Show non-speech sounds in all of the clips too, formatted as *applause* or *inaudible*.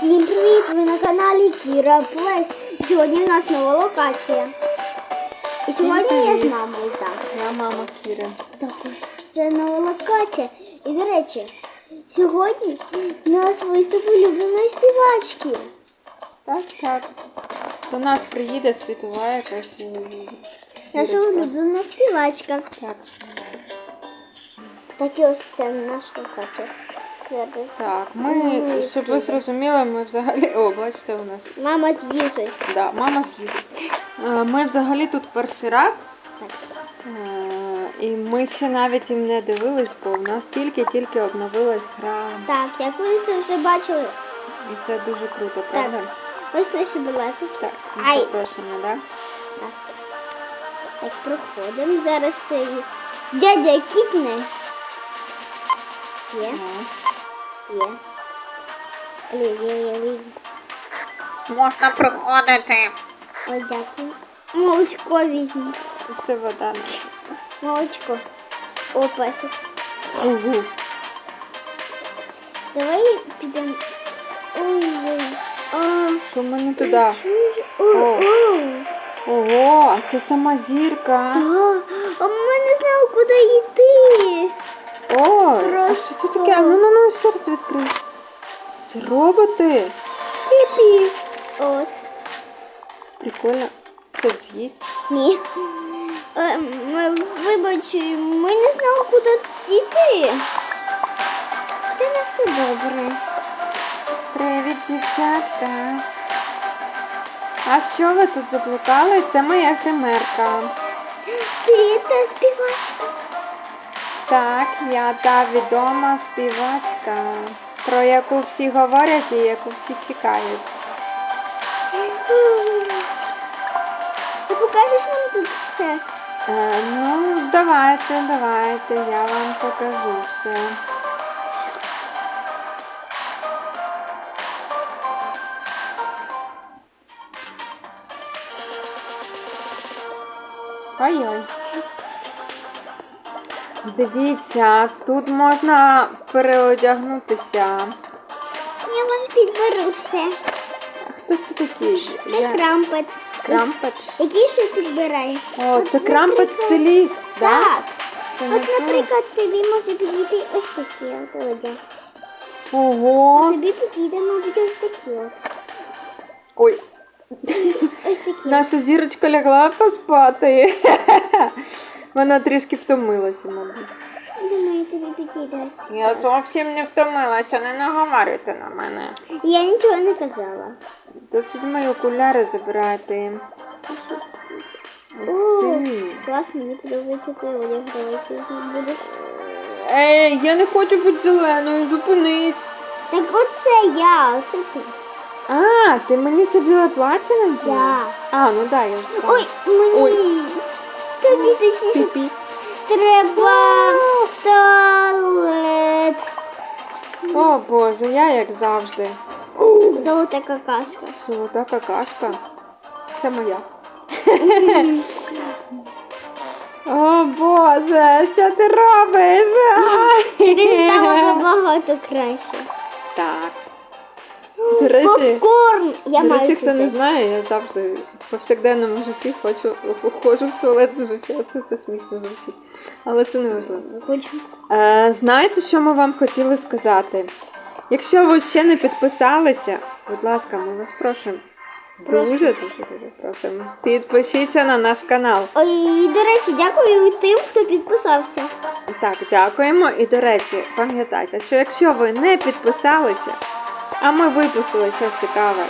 Всім привіт! Ви на каналі Кіра Плейс. Сьогодні в нас нова локація. І сьогодні я з мамою так. Я мама Кіри. Також це нова локація. І до речі, сьогодні у нас виступ улюбленої співачки. Так, так. До нас приїде світова якась. Наша улюблена співачка. Так. Так і ось це наша локація. Так, ми, щоб ви зрозуміли, ми взагалі. О, бачите, у нас. Мама з їжею. Да, мама з'їде. Е, Ми взагалі тут перший раз. Так. Е, І ми ще навіть і не дивились, бо в нас тільки-тільки обновилась гра. Так, як ви це вже бачили, І це дуже круто, правда? ось наші білети. Так, Ай. запрошення, так? Так. Так, проходимо. Зараз дядя кіпне. Є, Да? Є. Є, є, є, є. Можна приходити. Ой, дякую. Молочко візьму. Це вода. Молочко. О, песик. Угу. Давай підемо. Ой-ой. А, Що в мене туди? О, О. о. Ого, а це сама зірка. Да. А ми не знали, куди йти. О, а що це таке? А ну ну ну ще раз відкрий. Це роботи. Пі-пі. От. Прикольно. Це з'їсть. Ні. Е, Ми, вибач, ми не знали, куди йти. Та не все добре. Привіт, дівчатка. А що ви тут заблукали? Це моя химерка. Привіт, та. Так, я та відома співачка, про яку всі говорять і яку всі чекають. Ти покажеш нам тут все? Е, ну, давайте, давайте, я вам покажу все. Ой-ой. Дивіться, тут можна переодягнутися. Я вам підберу все. Хто це такий? Це крампет. Крампет. Який ще підбирає? О, це крампет стиліст, так? Так. Це не От, той? наприклад, тобі може підійти ось такі от одяг. Ого. Тобі підійде, мабуть, ось такі от. Ой, Ось такі. наша зірочка лягла поспати. Вона трішки втомилася, мабуть. Думаю, тобі ось. Я зовсім не втомилася, не наговорюйте на мене. Я нічого не казала. Досить мої окуляри забирати. О, ти. клас, мені подобається цей одяг. Давай ти будеш. Ей, я не хочу бути зеленою, зупинись. Так оце я, оце ти. А, ти мені це біле плаття наділа? Да. А, ну да, я ж Ой, мені. Ой. Тобі точніше треба в туалет. О боже, я як завжди. Золота какашка. Золота какашка. Це моя. *laughs* О боже, що ти робиш? Тобі стало *laughs* набагато краще. Так. До речі, Попкорн! Я до маю речі, це хто не знає, я завжди повсякденному житті хочу, ходжу в туалет дуже часто, це смішно звучить. Але це не важливо. Е, знаєте, що ми вам хотіли сказати? Якщо ви ще не підписалися, будь ласка, ми вас просимо. Дуже, дуже, дуже просимо. Підпишіться на наш канал. Ой, до речі, дякую тим, хто підписався. Так, дякуємо. І до речі, пам'ятайте, що якщо ви не підписалися, а ми випустили щось цікаве,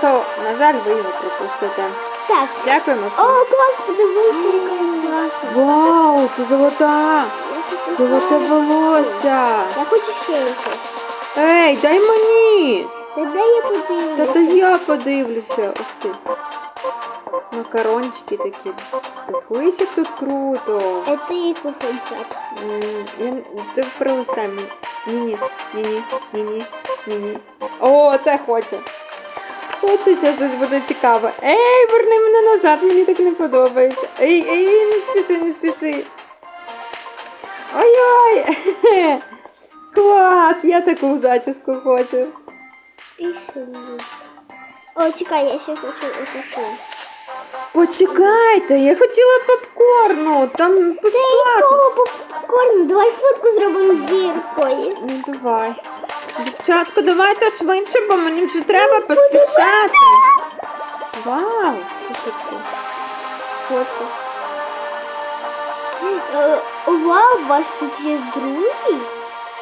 то, на жаль, ви його пропустите. Так. Дякуємо О, всім. клас, подивися, яка класна. Вау, це золота! Золоте волосся! Я хочу ще якось. Ей, дай мені! Та дай я Та подивлюся. то я подивлюся. Ух ти. Макарончики такі. Дивись, як тут круто. Ти їх хочеш взяти. М, Я... Ти прилистай мені. Ні-ні, ні-ні, ні-ні, ні-ні. О, це хочу. Оце зараз щось буде цікаво. Ей, верни мене назад, мені так не подобається. Ей, ей, не спіши, не спіши. Ой-ой! *laughs* Клас! Я таку зачіску хочу. Що? О, чекай, я ще хочу отаку. Почекайте, я хотіла попкорну, там Та безплатно. якого попкорну? Давай фотку зробимо з зіркою. Ну давай. Дівчатко, давайте швидше, бо мені вже треба поспішати. Вау, що таке? Е, Вау, у вас тут є друзі?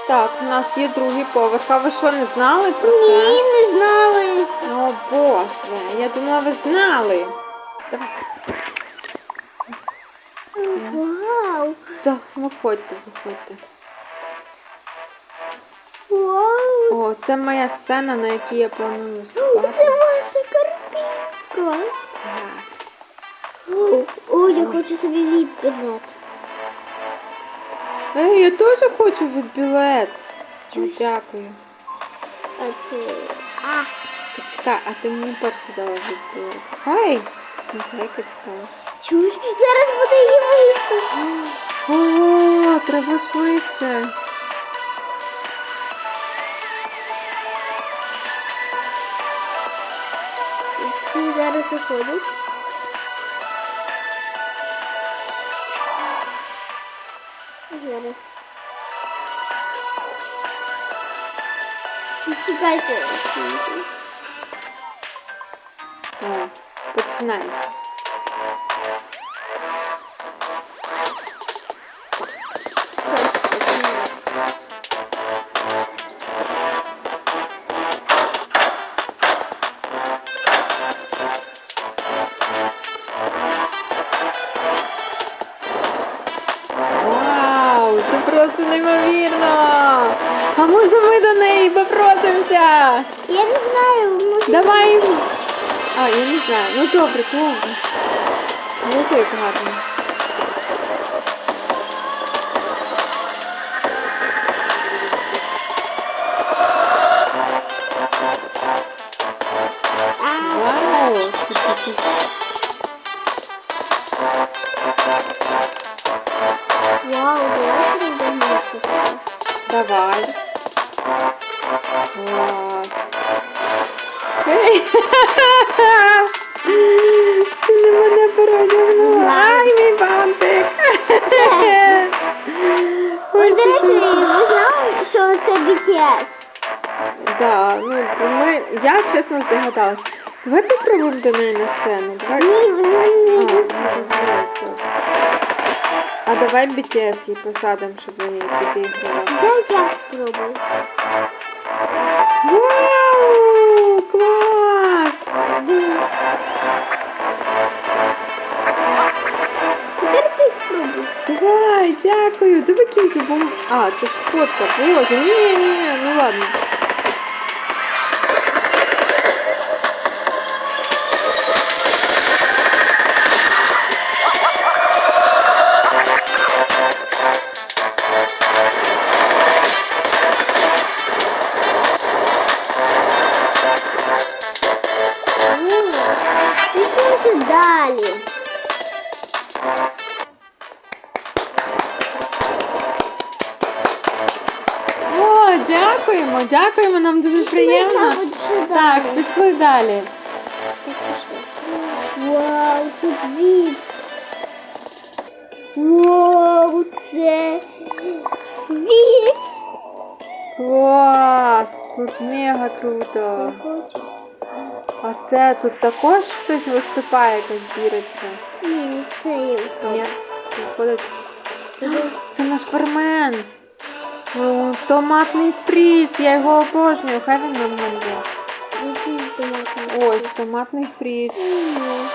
Так, у нас є другий поверх. А ви що, не знали про це? Ні, не знали. О боже, я думала, ви знали. Давай. Вау. Все, виходьте, виходьте. О, це моя сцена, на якій я планую Це ваша картинка. Так. О, я хочу собі відбинати. Ей, я теж хочу від білет. Дякую. А це. А, Почекай, а ти мені перше дала від білет. Ой, смотри-ка цікаво. чуєш? Зараз буде її виступ. О, треба швидше. 200 arası koyduk. Yarısı. İki kaydı. Ha, 39. Неймовірно. А можна ми до неї попросимося? Я не знаю, може. Давай. А, я не знаю. Ну добре, добре. Ось як гарно. Вау, це такі Давай. Клас. Ей! Ти на мене переодягнула. Ай, мій бантик. Ой, до речі, ви знали, що це BTS? Да, ну ми, я чесно здогадалась. Давай попробуємо до неї на сцену. Давай. Ні, А, не дозволять. дозволяють. А давай BTS її посадимо, щоб вони підігрували. Дай я спробую. Вау! Клас! Тепер ти спробуй. Давай, дякую. Давай кінчу бом. А, це ж фотка. Боже, ні, ні, ну ладно. Далі. О, дякуємо, дякуємо, нам дуже приємно. Так, пішли далі. Вау, тут від. Вау, це від. Клас! Тут мега круто. А це тут також хтось виступає, якась зірочка. Ні, це. Ні, це виходить. Це наш бармен. О, Томатний фріз, я його обожнюю, хай він нам буде. Ось, томатний фріз.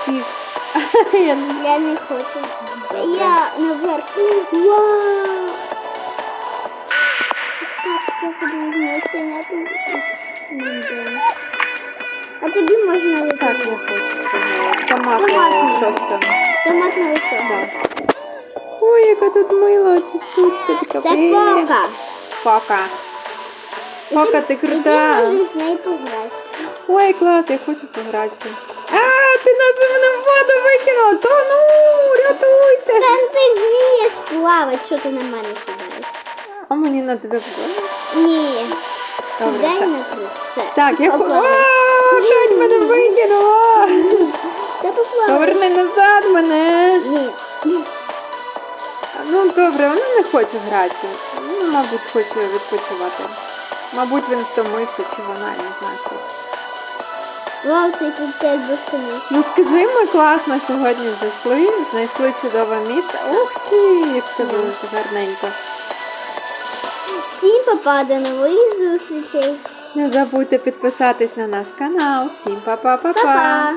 Фріз. *laughs* Я не- Я не хочу. Я наверх. Вау! Я собі візьму ще на ту- А тобі можна Так, випити. я хочу. цього Томатного Томатний. щось там. Томатне висок. Да. Ой, яка тут мила ця штучка така. Це Привіт. фока. Фока. Фока, ти крута. Ти можеш з нею пограти. Ой, клас, я хочу погратися. А, ти нашу мене в воду викинула. То ну, рятуйте. Там ти вмієш плавати, що ти на мене сідаєш? А мені на тебе подобається. Ні. Добре, Дай все. на круг. Все. Так, я Поплавала. О, мене викинуло. Я. Поверни назад мене. Ні. Ну добре, вона не хоче грати. Ну, мабуть, хоче відпочивати. Мабуть, він втомився, чи вона, я не знаю. Вау, цей коктейль безконечний. Ну скажи, ми класно сьогодні зайшли, знайшли чудове місце. Ух ти, як це було гарненько. Всім попа, до нових зустрічей. Не забудьте підписатись на наш канал. Всім па-па-па-па. Па-па.